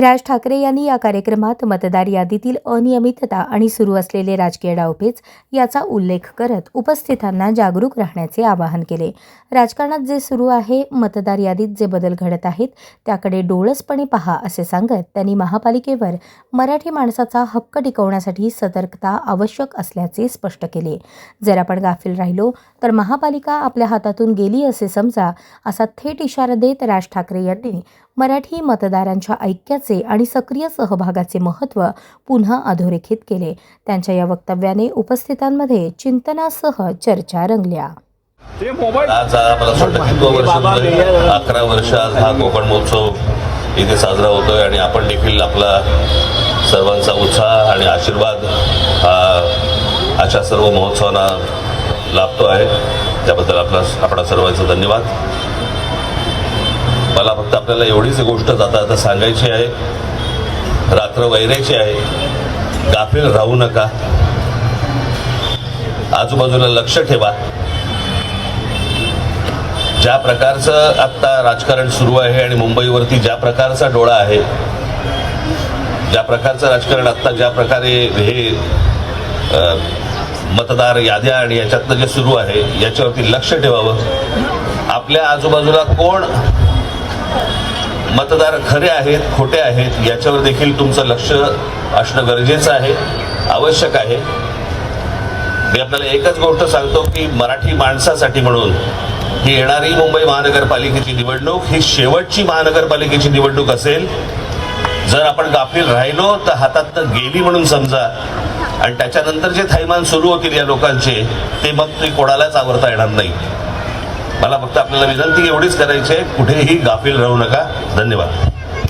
राज ठाकरे यांनी या कार्यक्रमात मतदार यादीतील अनियमितता आणि सुरू असलेले राजकीय डावपेच याचा उल्लेख करत उपस्थितांना जागरूक राहण्याचे आवाहन केले. राजकारणात जे सुरू आहे मतदार यादीत जे बदल घडत आहेत त्याकडे डोळसपणे पहा असे सांगत त्यांनी महापालिकेवर मराठी माणसाचा हक्क टिकवण्यासाठी सतर्कता आवश्यक असल्याचे स्पष्ट केले. जर आपण गाफील राहिलो तर महापालिका आपल्या हातातून गेली असे समजा असा थेट इशारा देत राज ठाकरे यांनी मराठी मतदारांच्या ऐक्याचे आणि सक्रिय सहभागाचे महत्त्व पुन्हा अधोरेखित केले. त्यांच्या या वक्तव्याने उपस्थितांमध्ये चिंतनासह चर्चा रंगल्या. आज मला असं वाटतं कितवं वर्ष झालंय? अकरा वर्ष आज हा कोकण महोत्सव इथे साजरा होतोय आणि आपण देखील आपला सर्वांचा उत्साह आणि आशीर्वाद हा अशा सर्व महोत्सवांना लाभतो आहे. त्याबद्दल आपला आपणा सर्वांचा धन्यवाद. मला फक्त आपल्याला एवढीच गोष्ट जाता आता सांगायची आहे. रात्र वैरायची आहे. गाफील राहू नका. आजूबाजूला लक्ष ठेवा. ज्या प्रकारचं आत्ता राजकारण सुरू आहे आणि मुंबईवरती ज्या प्रकारचा डोळा आहे ज्या प्रकारचं राजकारण आत्ता ज्या प्रकारे हे मतदार याद्या आणि याच्यातलं जे सुरू आहे याच्यावरती लक्ष ठेवावं. आपल्या आजूबाजूला कोण मतदार खरे आहेत खोटे आहेत याच्यावर देखील तुमचं लक्ष असणं गरजेचं आहे आवश्यक आहे. मी आपल्याला एकच गोष्ट सांगतो की मराठी माणसासाठी म्हणून ही येणारी मुंबई महानगरपालिकेची निवडणूक ही शेवटची महानगरपालिकेची निवडणूक असेल. जर आपण गाफील राहिलो तर हातात गेली म्हणून समजा आणि त्याच्यानंतर जे थैमान सुरू होतील या लोकांचे ते मग ते कोणालाच आवडता येणार नाही. मला फक्त आपल्याला विनंती एवढीच करायची आहे कुठेही गाफील राहू नका. धन्यवाद.